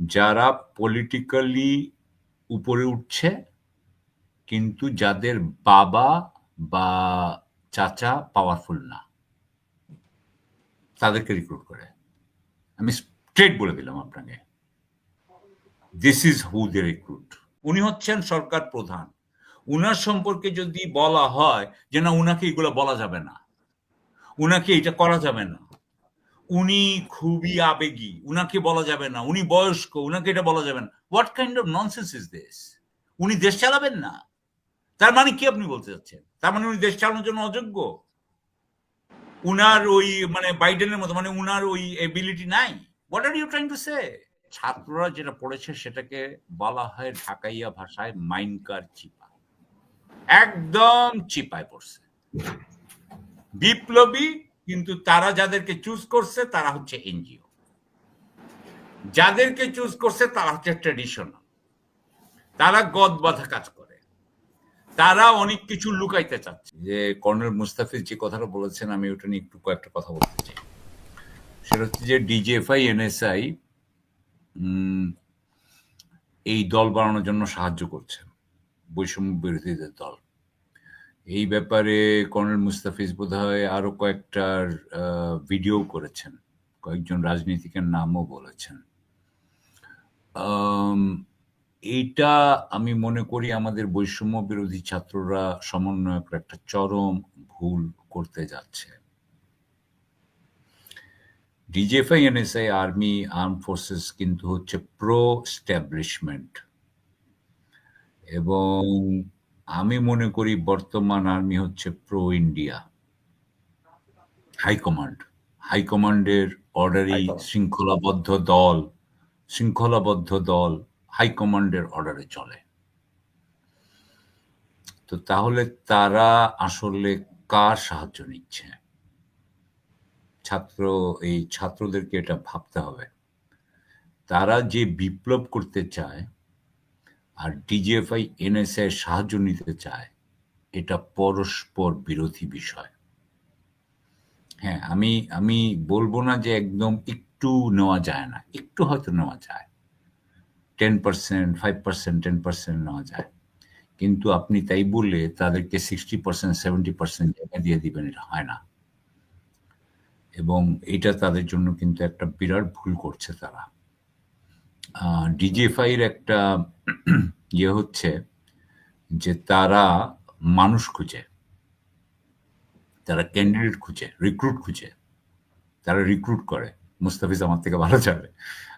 যারা পলিটিক্যালি উপরে উঠছে, কিন্তু যাদের বাবা বা চাচা পাওয়ারফুল না, তাদেরকে রিক্রুট করে। আমি স্ট্রেট বলে দিলাম আপনাকে। This is who they recruit উনি হচ্ছেন সরকার প্রধান। উনার সম্পর্কে যদি বলা হয় যে, না, উনাকে এগুলো বলা যাবে না। উনাকে এটা করা যাবে না। উনি খুবই আবেগী, উনাকে বলা যাবে না, উনি বয়স্ক, উনাকে এটা বলা যাবে না। What kind of nonsense is this উনি দেশ চালাবেন না। তার মানে কি আপনি বলতে চাচ্ছেন? তার মানে উনি দেশ চালানোর জন্য অযোগ্য? উনার ওই মানে বাইডেনের মতো মানে উনার ওই এবিলিটি নাই। What are you trying to say ছাত্ররা যেটা পড়েছে সেটাকে বলা হয় ঢাকাইয়া ভাষায় মাইনকার চিপা। একদম চিপায় পড়ছে। বিপ্লবী কিন্তু তারা যাদেরকে চুজ করছে, তারা হচ্ছে এনজিও। যাদেরকে চুজ করছে, তারা হচ্ছে ট্রেডিশনাল তারা গদ বাধা কাজ করে। তারা অনেক কিছু লুকাইতে চাচ্ছে। যে কর্নেল মুস্তাফিজ যে কথাটা বলেছেন, আমি ওটা নিয়ে একটু কয়েকটা কথা বলতে চাই। সেটা হচ্ছে যে ডিজিএফআই, এনএসআই এই দল বানানোর জন্য সাহায্য করছে বৈষম্য বিরোধীদের দল। এই ব্যাপারে কর্নেল মুস্তাফিজ বোধ হয় আরও কয়েকটার ভিডিও করেছেন। কয়েকজন রাজনীতিকের নামও বলেছেন। এইটা আমি মনে করি আমাদের বৈষম্য বিরোধী ছাত্ররা সমন্বয়করা একটা চরম ভুল করতে যাচ্ছে। DGFI NSI, army, arm forces কিন্তু হচ্ছে প্রো স্ট্যাবলিশমেন্ট এবং আমি মনে করি বর্তমান আর্মি হচ্ছে প্রো ইন্ডিয়া। হাইকমান্ড হাইকমান্ডের অর্ডারই শৃঙ্খলাবদ্ধ দল শৃঙ্খলাবদ্ধ দল হাইকমান্ডের অর্ডারে চলে। তো তাহলে তারা আসলে কার সাহায্য নিচ্ছে? ছাত্র এই ছাত্রদেরকে এটা ভাবতে হবে। তারা যে বিপ্লব করতে চায় আর ডিজিএফআই এনএসএ সাহায্য নিতে চায়, এটা পরস্পর বিরোধী বিষয়। হ্যাঁ আমি আমি বলব না যে একদম একটু নেওয়া যায় না, একটু হয়তো নেওয়া যায়। Ten percent five percent ten percent নেওয়া যায়। কিন্তু আপনি তাই বললে তাদেরকে সিক্সটি পার্সেন্ট সেভেন্টি পার্সেন্ট জায়গা দিয়ে দিবেন, এটা হয় না। এবং এটা তাদের জন্য কিন্তু একটা বিরাট ভুল করছে তারা। ডিজিএফআইয়ের একটা ইয়ে হচ্ছে যে তারা মানুষ খুঁজে, তারা ক্যান্ডিডেট খুঁজে রিক্রুট খুঁজে, তারা রিক্রুট করে। মুস্তাফিজ আমার থেকে ভালো যাবে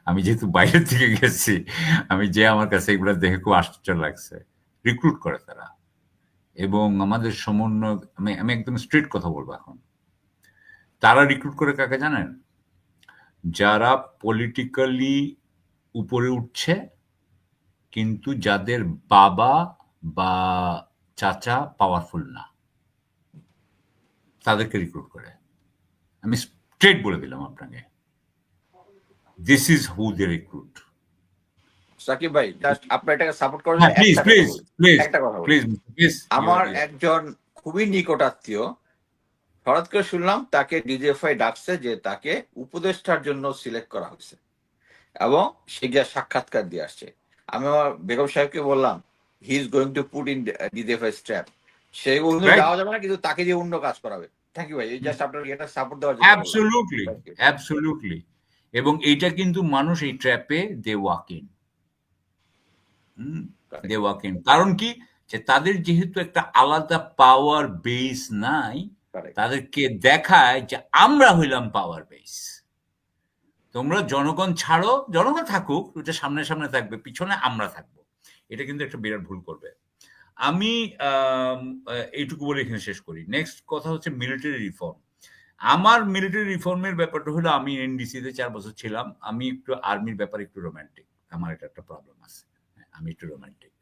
আমি যেহেতু বাইরের থেকে গেছি, আমি যে আমার কাছে এগুলো দেখে খুব আশ্চর্য লাগছে। রিক্রুট করে তারা। এবং আমাদের সমন্বয় আমি আমি একদম স্ট্রেট কথা বলব এখন। তারা রিক্রুট করে কাকে জানেন? যারা পলিটিক্যালি উপরে উঠছে কিন্তু যাদের বাবা বা চাচা পাওয়ারফুল না তাদেরকে রিক্রুট করে। আমি স্ট্রেট বলে দিলাম আপনাকে। This is who they recruit Shakib ভাই জাস্ট আপনি এটাকে সাপোর্ট করেন please please please. Please please আমার একজন খুবই নিকট আত্মীয় হঠাৎ করে শুনলাম তাকে ডিজিএফআই ডাকছে যে তাকে উপদেষ্টার জন্য সিলেক্ট করা হয়েছে। এবং সে গিয়ে সাক্ষাৎকার দিয়ে আসছে। আমি আমার বেগম সাহেবকে বললাম he is going to put in DGFI strap সে অন্য. যাওয়া যাবে না কিন্তু তাকে দিয়ে অন্য কাজ করাবে। থ্যাংক ইউ ভাই এই জাস্ট আপনার এটা সাপোর্ট দেওয়ার জন্য অ্যাবসলিউটলি অ্যাবসলিউটলি এবং এইটা কিন্তু মানুষ এই ট্র্যাপে they walk in they walk in কারণ কি? যে তাদের যেহেতু একটা আলাদা পাওয়ার বেস নাই তাদেরকে দেখায় যে আমরা হইলাম পাওয়ার বেস তোমরা জনগণ ছাড়ো জনগণ থাকুক ওটা সামনে সামনে থাকবে পিছনে আমরা থাকব। এটা কিন্তু একটা বিরাট ভুল করবে। আমি এইটুকু বলে এখানে শেষ করি। নেক্সট কথা হচ্ছে মিলিটারি রিফর্ম আমার মিলিটারি রিফর্মের ব্যাপারটা হলো আমি এনডিসি তে চার বছর ছিলাম আমি একটু আর্মির ব্যাপারে একটু রোম্যান্টিক আমার এটা একটা প্রবলেম আছে। হ্যাঁ, আমি একটু রোমান্টিক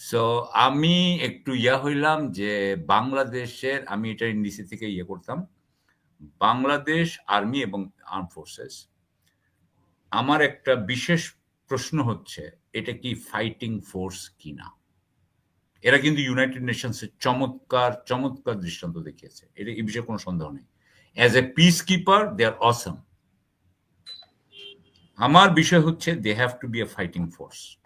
সো আমি একটু ইয়া হইলাম যে বাংলাদেশের আমি এটা এনডিসি থেকে ইয়ে করতাম। বাংলাদেশ আর্মি এবং আর্ম ফোর্সেস আমার একটা বিশেষ প্রশ্ন হচ্ছে, এটা কি ফাইটিং ফোর্স কিনা? এরা কিন্তু ইউনাইটেড নেশনসের চমৎকার চমৎকার দৃষ্টান্ত দেখিয়েছে। এটা এই বিষয়ে কোনো সন্দেহ নেই। As a peace keeper they are অসম আমার বিষয় হচ্ছে they have to be a fighting force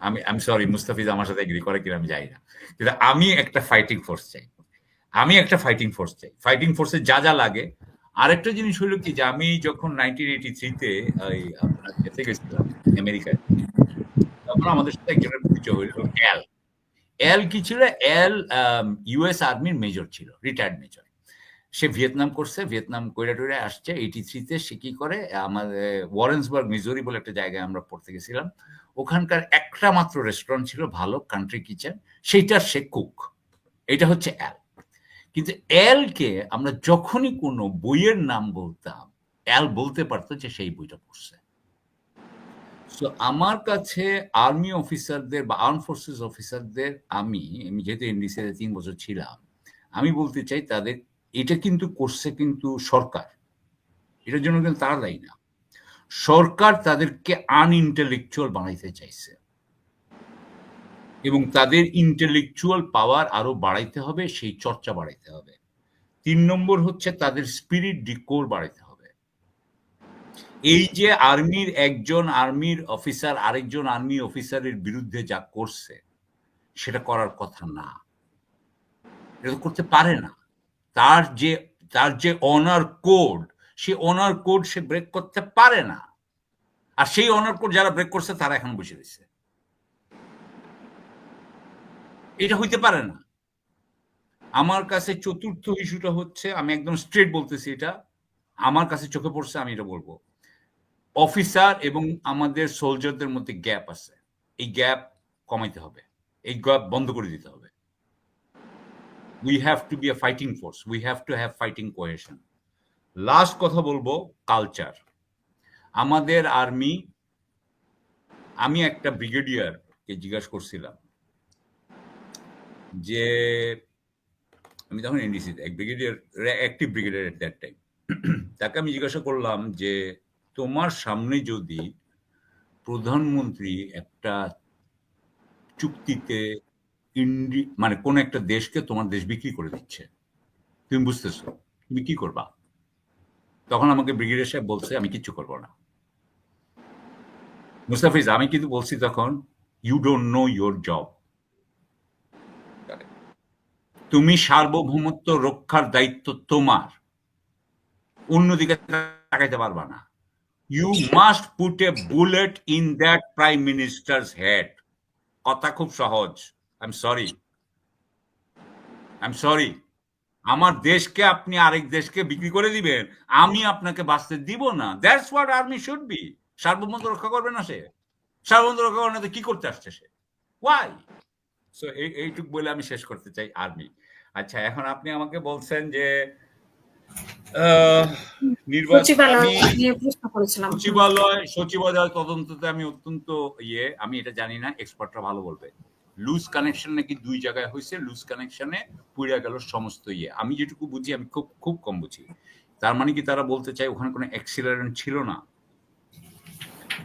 আমি আমি সরি মুস্তাফিজ আমার সাথে এগ্রি করে কিনা আমি জানি না। কিন্তু আমি একটা ফাইটিং ফোর্স চাই। আমি একটা ফাইটিং ফোর্স চাই। ফাইটিং ফোর্সে যা যা লাগে আরেকটা জিনিস হলো কি যে আমি যখন নাইনটিন এইটি থ্রিতে আপনার যেতে গেছিলাম আমেরিকায়, তখন আমাদের সাথে একজনের পরিচয় হইল এল এল কি ছিল? এল ইউএস আর্মির মেজর ছিল রিটায়ার্ড মেজর সে ভিয়েতনাম করছে, ভিয়েতনাম কইরা টইরা আসছে এইটি থ্রিতে সে কি করে? আমাদের ওয়ারেন্সবার্গ মিজোরি বলে একটা জায়গায় আমরা পড়তে গেছিলাম। ওখানকার একটা মাত্র রেস্টুরেন্ট ছিল, ভালো কান্ট্রি কিচেন সেইটার সে কুক এটা হচ্ছে এল কিন্তু এল কে আমরা যখনই কোনো বইয়ের নাম বলতাম, এল বলতে পারতো যে সেই বইটা পড়ছে। সো আমার কাছে আর্মি অফিসারদের বা আর্ম ফোর্সেস অফিসারদের, আমি আমি যেহেতু এনডিসিতে তিন বছর ছিলাম, আমি বলতে চাই তাদের, এটা কিন্তু করছে কিন্তু সরকার। এটার জন্য কিন্তু তারা দায়ী না। সরকার তাদেরকে আনইন্টেলেকচুয়াল বানাইতে চাইছে। এবং তাদের ইন্টেলেকচুয়াল পাওয়ার আরও বাড়াইতে হবে, সেই চর্চা বাড়াইতে হবে। তিন নম্বর হচ্ছে তাদের স্পিরিট ডিকোর বাড়াইতে হবে। এই যে আর্মির একজন আর্মির অফিসার আরেকজন আর্মি অফিসারের বিরুদ্ধে যা করছে, সেটা করার কথা না। এটা করতে পারে না। তার যে তার যে অনার কোড সে অনার কোড সে ব্রেক করতে পারে না। আর সেই অনার কোড যারা ব্রেক করছে, তারা এখন বসে রয়েছে। এটা হইতে পারে না। আমার কাছে চতুর্থ ইস্যুটা হচ্ছে, আমি একদম স্ট্রেট বলতেছি এটা, আমার কাছে চোখে পড়ছে, আমি এটা বলব। অফিসার এবং আমাদের সোলজারদের মধ্যে গ্যাপ আছে। এই গ্যাপ কমাইতে হবে। এই গ্যাপ বন্ধ করে দিতে হবে। We have to be fighting force we have to have fighting question last কথা বলব কালচার আমাদের আর্মি আমি একটা ব্রিগেডিয়ারকে জিজ্ঞাসা করছিলাম। যে আমি তখন এনডিসিতে এক brigadier active brigadier at that time তাকে আমি জিজ্ঞাসা করলাম যে, তোমার সামনে যদি প্রধানমন্ত্রী একটা চুক্তিতে ইন্ডি মানে কোন একটা দেশকে তোমার দেশ বিক্রি করে দিচ্ছে, তুমি বুঝতেছো? তুমি কি করবা? তখন আমাকে ব্রিগেডিয়ার সাহেব বলছে, আমি কিচ্ছু করব না। মুস্তাফিজ, আমি কিন্তু বলছি তখন you don't know your job তুমি সার্বভৌমত্ব রক্ষার দায়িত্ব তোমার। অন্যদিকে তাকাইতে পারবা না। You must put a bullet in that prime minister's head কথা খুব সহজ। I am sorry I am sorry আমার দেশকে আপনি আরেক দেশকে বিক্রি করে দিবেন। আমি আপনাকে বাঁচতে দিব না। That's what army should be সার্বভৌমত্ব রক্ষা করবে না সে। সার্বভৌমত্ব রক্ষা করবে না কি করতে আসছে সে? ওয়াই সো এই এইটুক বলে আমি শেষ করতে চাই আর্মি। আচ্ছা এখন আপনি আমাকে বলছেন যে সচিবালয় সচিবালয় সচিবালয় তদন্ততে আমি অত্যন্ত ইয়ে আমি এটা জানি না এক্সপার্টরা ভালো বলবে। লুজ কানেকশন নাকি দুই জায়গায় হয়েছে লুজ কানেকশনে পুড়ে গেল সমস্ত ইয়ে। আমি যেটুকু বুঝি আমি খুব খুব কম বুঝি। তার মানে কি তারা বলতে চায় ওখানে কোনো অ্যাক্সিলারেন্ট ছিল না?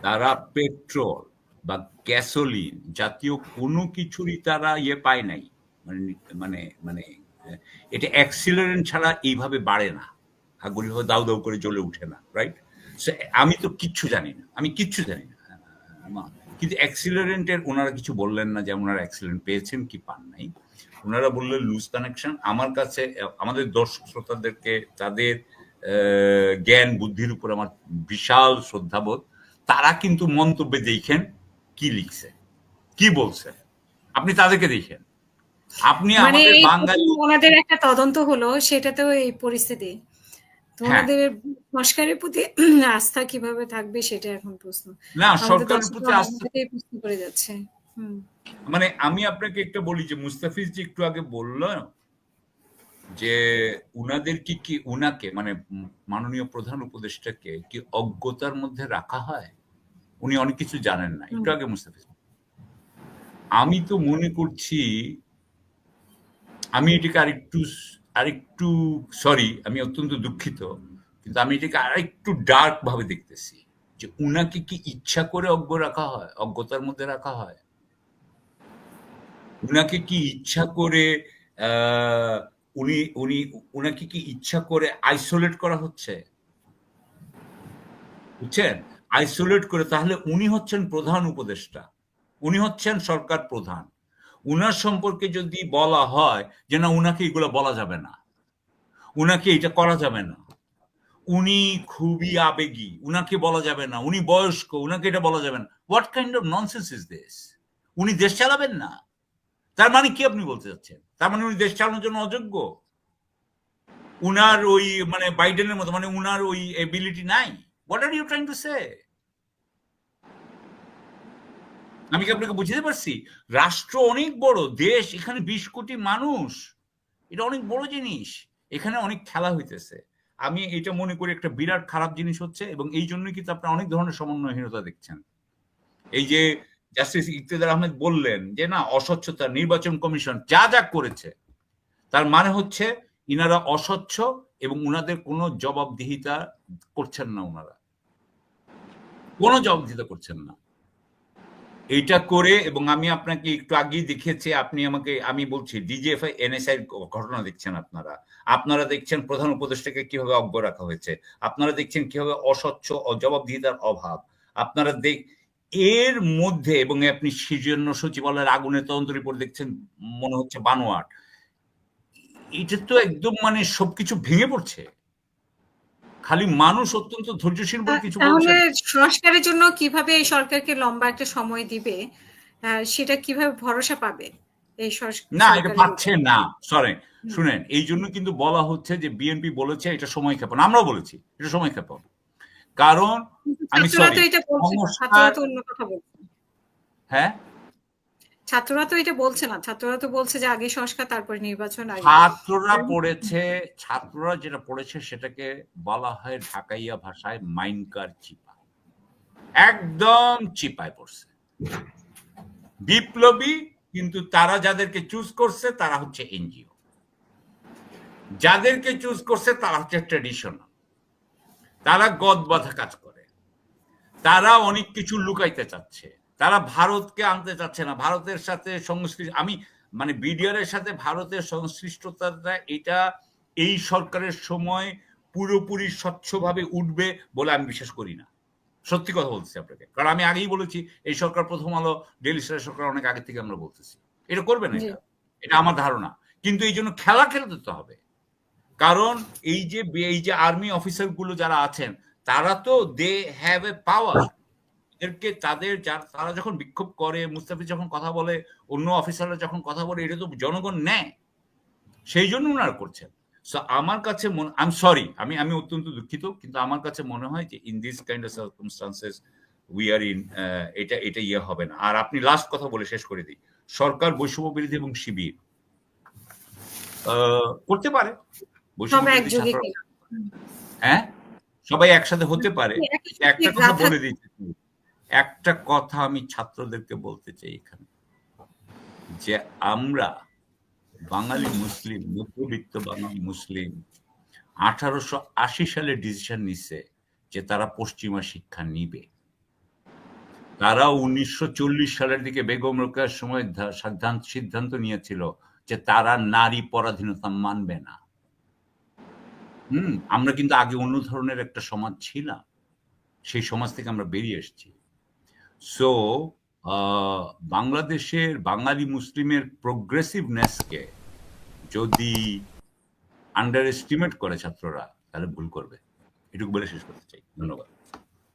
তারা পেট্রোল বা গ্যাসোলিন জাতীয় কোনো কিছুরই তারা ইয়ে পায় নাই। মানে মানে মানে এটা অ্যাক্সিলারেন্ট ছাড়া এইভাবে বাড়ে না। আগুন দাউ দাউ করে জ্বলে উঠে না রাইট আমি তো কিচ্ছু জানি না, আমি কিচ্ছু জানি না। কিন্তু অ্যাক্সিলারেন্টের ওনারা কিছু বললেন না যে ওনারা অ্যাক্সিলেন্ট পেয়েছেন কি পান নাই। ওনারা বললেন লুজ কানেকশন আমার কাছে, আমাদের দর্শক শ্রোতাদেরকে তাদের জ্ঞান, বুদ্ধির উপর আমার বিশাল শ্রদ্ধাবোধ। তারা কিন্তু মন্তব্যে দেখেন কি লিখছে? কি বলছে? আপনি তাদেরকে দেখেন। আপনি মানে আমাদের বাঙালি ওনাদের একটা তদন্ত হলো সেটাতেও এই পরিস্থিতি। তো হ্যাঁ। সংস্কারের প্রতি আস্থা কীভাবে থাকবে সেটা এখন প্রশ্ন। না সরকারের প্রতি আস্থা প্রশ্ন করে যাচ্ছে। মানে আমি আপনাকে একটা বলি যে মুস্তাফিজ যে একটু আগে বলল যে উনাদের কি কি উনাকে মানে মাননীয় প্রধান উপদেষ্টাকে কি অজ্ঞতার মধ্যে রাখা হয়? উনি অনেক কিছু জানেন না। একটু আগে মুস্তাফিজ। আমি তো মনে করছি আমি এটাকে আরেকটু আরেকটু সরি আমি অত্যন্ত দুঃখিত কিন্তু আমি এটাকে আরেকটু ডার্ক ভাবে দেখতেছি যে উনাকে কি ইচ্ছা করে অজ্ঞ রাখা হয় অজ্ঞতার মধ্যে রাখা হয়? উনাকে কি ইচ্ছা করে আহ, উনি উনি উনাকে কি ইচ্ছা করে আইসোলেট করা হচ্ছে? বুঝছেন? আইসোলেট করে, তাহলে উনি হচ্ছেন প্রধান উপদেষ্টা। উনি হচ্ছেন সরকার প্রধান। উনার সম্পর্কে যদি বলা হয় যে না, উনাকে এগুলো বলা যাবে না, উনাকে এটা করা যাবে না, উনি খুবই আবেগী, উনাকে বলা যাবে না, উনি বয়স্ক, উনাকে এটা বলা যাবে না what kind of nonsense is this উনি দেশ চালাবেন না। তার মানে কি আপনি বলতে চাচ্ছেন? তার মানে উনি দেশ চালানোর জন্য অযোগ্য? উনার ওই মানে বাইডেনের মতো মানে উনার ওই এবিলিটি নাই? What are you trying to say আমি কি আপনাকে বুঝতে পারছি? রাষ্ট্র অনেক বড়, দেশ, এখানে বিশ কোটি মানুষ। এটা অনেক বড় জিনিস। এখানে অনেক খেলা হইতেছে। আমি এটা মনে করি একটা বিরাট খারাপ জিনিস হচ্ছে এবং এই জন্যই কিন্তু আপনারা অনেক ধরনের সমন্বয়হীনতা দেখছেন। এই যে জাস্টিস ইকতেদার আহমেদ বললেন যে, না, অস্বচ্ছতা নির্বাচন কমিশন যা যা করেছে, তার মানে হচ্ছে ইনারা অস্বচ্ছ এবং উনাদের কোনো জবাবদিহিতা করছেন না উনারা। কোনো জবাবদিহিতা করছেন না। এইটা করে এবং আমি আপনাকে একটু আগেই দেখিয়েছি আপনি আমাকে, আমি বলছি ডিজিএফআই এনএসআই ঘটনা দেখছেন আপনারা। আপনারা দেখছেন প্রধান উপদেষ্টাকে কীভাবে অজ্ঞ রাখা হয়েছে। আপনারা দেখছেন কীভাবে অস্বচ্ছ ও জবাবদিহিতার অভাব। আপনারা দেখ, এর মধ্যে, এবং আপনি সেজন্য সচিবালয়ের আগুনের তদন্ত রিপোর্ট দেখছেন, মনে হচ্ছে বানোয়াট। এটা তো একদম মানে সবকিছু ভেঙে পড়ছে। খালি মানুষ অত্যন্ত ধৈর্যশীল বলে কিছু তাহলে সংস্কারের জন্য কীভাবে এই সরকারকে লম্বা একটা সময় দিবে? সেটা কীভাবে ভরসা পাবে এই না এটা পাচ্ছে না। সরি শুনেন এই জন্য কিন্তু বলা হচ্ছে যে বিএনপি বলেছে এটা সময় ক্ষেপণ। আমরাও বলেছি এটা সময় ক্ষেপণ। কারণ আমি বলছে। হ্যাঁ? ছাত্ররা তো এটা বলছে না ছাত্ররা তো বলছে যে আগে সংস্কার, তারপর নির্বাচন, আগে ছাত্ররা পড়েছে, ছাত্ররা যেটা পড়েছে সেটাকে বলা হয় ঢাকাইয়া ভাষায় মাইনকার চিপা একদম চিপায় পড়ছে। বিপ্লবী, কিন্তু তারা যাদেরকে চুজ করছে, তারা হচ্ছে এনজিও। যাদেরকে চুজ করছে, তারা হচ্ছে ট্রেডিশনাল তারা গদ বাঁধা কাজ করে। তারা অনেক কিছু লুকাইতে চাচ্ছে। তারা ভারতকে আনতে চাচ্ছে না। ভারতের সাথে সংশ্লিষ্ট আমি মানে বিডিআর এর সাথে ভারতের সংশ্লিষ্টতাটা এটা এই সরকারের সময় পুরোপুরি স্বচ্ছভাবে উঠবে বলে আমি বিশ্বাস করি না। সত্যি কথা বলতেছি আপনাকে। কারণ আমি আগেই বলেছি এই সরকার প্রথম আলো ডেলি স্টার সরকার অনেক আগে থেকে আমরা বলতেছি। এটা করবে না এটা? এটা আমার ধারণা। কিন্তু এই জন্য খেলা খেলতে তো হবে। কারণ এই যে এই যে আর্মি অফিসারগুলো যারা আছেন তারা তো দে হ্যাভ এ পাওয়ার এদেরকে তাদের যার তারা যখন বিক্ষোভ করে মুস্তাফিজ যখন কথা বলে অন্য অফিসাররা যখন কথা বলে এটা তো জনগণ নেয়। সেই জন্য ওনারা করছেন। সো আমার কাছে মনে আই এম সরি আমি আমি অত্যন্ত দুঃখিত কিন্তু আমার কাছে মনে হয় যে in this kind of circumstances we are in এটা এটা ইয়ে হবে না। আর আপনি লাস্ট কথা বলে শেষ করে দিই। সরকার বৈষম্য বিরোধী এবং শিবির করতে পারে। হ্যাঁ? সবাই একসাথে হতে পারে। একটা কথা বলে দিচ্ছি একটা কথা আমি ছাত্রদেরকে বলতে চাই এখানে, যে আমরা বাঙালি মুসলিম, মধ্যবিত্ত বাঙালি মুসলিম, আঠারোশো আশি সালে ডিসিশন নিছে যে তারা পশ্চিমা শিক্ষা নিবে। তারা উনিশশো চল্লিশ সালের দিকে বেগম রোকেয়ার সময় সিদ্ধান্ত নিয়েছিল যে তারা নারী পরাধীনতা মানবে না। হুম, আমরা কিন্তু আগে অন্য ধরনের একটা সমাজ ছিলাম, সেই সমাজ থেকে আমরা বেরিয়ে এসেছি। সো বাংলাদেশের বাঙালি মুসলিমের প্রোগ্রেসিভনেসকে যদি আন্ডার এস্টিমেট করে ছাত্ররা, তাহলে ভুল করবে। এটুকু বলে শেষ করতে চাই। ধন্যবাদ।